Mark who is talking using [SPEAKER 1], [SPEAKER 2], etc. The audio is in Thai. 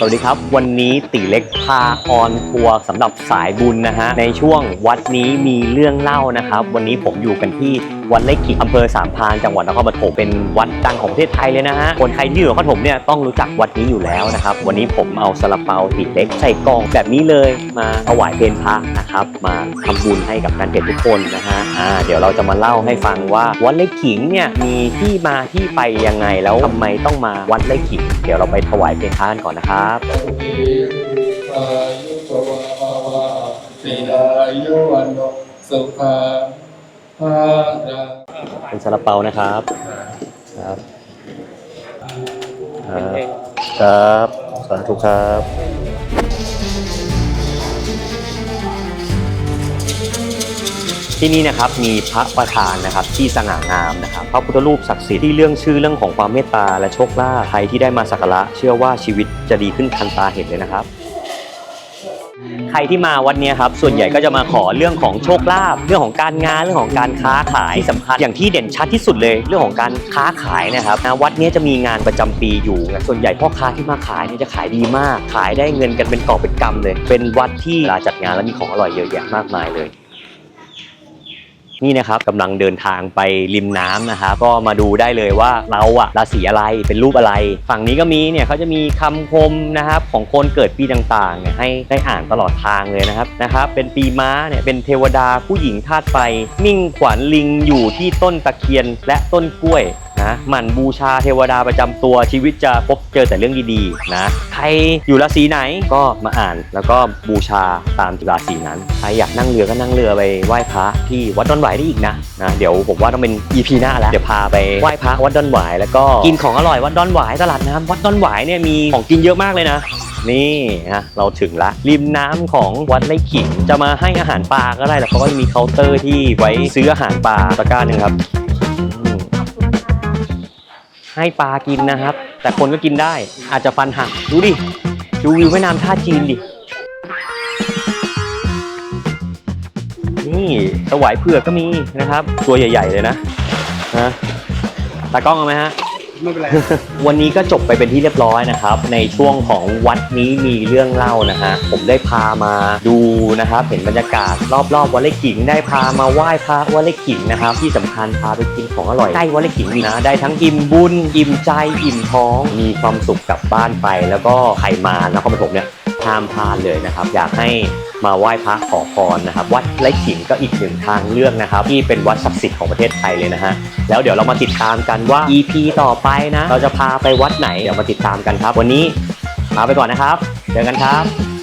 [SPEAKER 1] สวัสดีครับ วันนี้ตีเล็กพาออนทัวร์สำหรับสายบุญนะฮะในช่วงวัดนี้มีเรื่องเล่านะครับ วันนี้ผมอยู่กันที่วัดไร่ขิงอำเภอสามพรานจังหวัดนครปฐมเป็นวัดดังของประเทศไทยเลยนะฮะคนใครที่อยู่นครปฐมเนี่ยต้องรู้จักวัดนี้อยู่แล้วนะครับ วันนี้ผมเอาซาลาเปาตีเล็กใส่กล่องแบบนี้เลยมาถวายเพลพระนะครับ มาทำบุญให้กับการเพจทุกคนนะฮะอ่าเดี๋ยวเราจะมาเล่าให้ฟังว่าวัดไร่ขิงเนี่ยมีที่มาที่ไปยังไงแล้วทำไมต้องมาวัดไร่ขิง เดี๋ยวเราไปถวายเพลพระกันก่อนนะครับ
[SPEAKER 2] อายุตวะภาวะสีอายุวันโนสุขังภารัง
[SPEAKER 1] เป็นซาลาเปานะครับ ครับ ครับครับสาธุครับ ที่นี่นะครับมีพระประธานนะครับที่สง่างามนะครับพระพุทธรูปศักดิ์สิทธิ์ที่เรื่องชื่อเรื่องของความเมตตาและโชคลาภใครที่ได้มาสักการะเชื่อว่าชีวิตจะดีขึ้นทันตาเห็นเลยนะครับ ใครที่มาวัดเนี้ยครับส่วนใหญ่ก็จะมาขอเรื่องของโชคลาภเรื่องของการงานเรื่องของการค้าขายที่สำคัญอย่างที่เด่นชัดที่สุดเลย เรื่องของการค้าขายนะครับนะวัดเนี้ยจะมีงานประจำปีอยู่ส่วนใหญ่พ่อค้าที่มาขายเนี่ยจะขายดีมาก ขายได้เงินกันเป็นกอบเป็นกำเลย เป็นวัดที่เวลาจัดงานแล้วมีของอร่อยเยอะแยะมากมายเลย นี่นะครับกำลังเดินทางไปริมน้ำนะครับก็มาดูได้เลยว่าเราอะราศีอะไรเป็นรูปอะไร ฝั่งนี้ก็มีเนี่ยเขาจะมีคำคมนะครับของคนเกิดปีต่างๆเนี่ยให้ได้อ่านตลอดทางเลยนะครับนะครับ เป็นปีม้าเนี่ยเป็นเทวดาผู้หญิงธาตุไฟมิ่งขวัญลิงอยู่ที่ต้นตะเคียนและต้นกล้วย นะหมั่นบูชาเทวดาประจำตัวชีวิตจะพบเจอแต่เรื่องดีๆนะใครอยู่ราศีไหนก็มาอ่านแล้วก็บูชาตามราศีนั้นใครอยากนั่งเรือก็นั่งเรือไปไหว้พระที่วัดดอนหวายได้อีกนะนะเดี๋ยวผมว่าต้องเป็น EP หน้าแล้วเดี๋ยวพาไปไหว้พระวัดดอนหวายแล้วก็กินของอร่อยวัดดอนหวายตลาดน้ำวัดดอนหวายเนี่ยมีของกินเยอะมากเลยนะนี่นะเราถึงละริมน้ำของวัดไร่ขิงจะมาให้อาหารปลาก็ได้แล้วเขาก็จะมีเคาน์เตอร์ที่ไว้ซื้ออาหารปลาตะกร้าหนึ่งครับ ให้ปลากินนะครับ แต่คนก็กินได้อาจจะฟันหักดูดิ ดูวิวแม่น้ำท่าจีนดิ นี่สวายเผือกก็มีนะครับ ตัวใหญ่ ๆ เลยนะนะตากล้องเอาไหมฮะ
[SPEAKER 2] ไม่เป็นไร
[SPEAKER 1] วันนี้ก็จบไปเป็นที่เรียบร้อยนะครับ ในช่วงของวัดนี้มีเรื่องเล่านะฮะผมได้พามาดูนะครับ เห็นบรรยากาศรอบๆวัดเล็กขิงได้พามาไหว้พระวัดเล็กขิงนะครับ ที่สำคัญพาไปกินของอร่อยใกล้วัดเล็กขิงมีนะได้ทั้งอิ่มบุญอิ่มใจอิ่มท้องมีความสุขกลับบ้านไป แล้วก็ใครมานครปฐมเนี่ย ห้ามพลาดเลยนะครับ อยากให้มาไหว้พระขอพรนะครับ วัดไร่ขิงก็อีกหนึ่งทางเลือกนะครับ ที่เป็นวัดศักดิ์สิทธิ์ของประเทศไทยเลยนะฮะแล้วเดี๋ยวเรามาติดตามกันว่า EP ต่อไปนะ เราจะพาไปวัดไหนเดี๋ยวมาติดตามกันครับ วันนี้ลาไปก่อนนะครับเจอกันครับ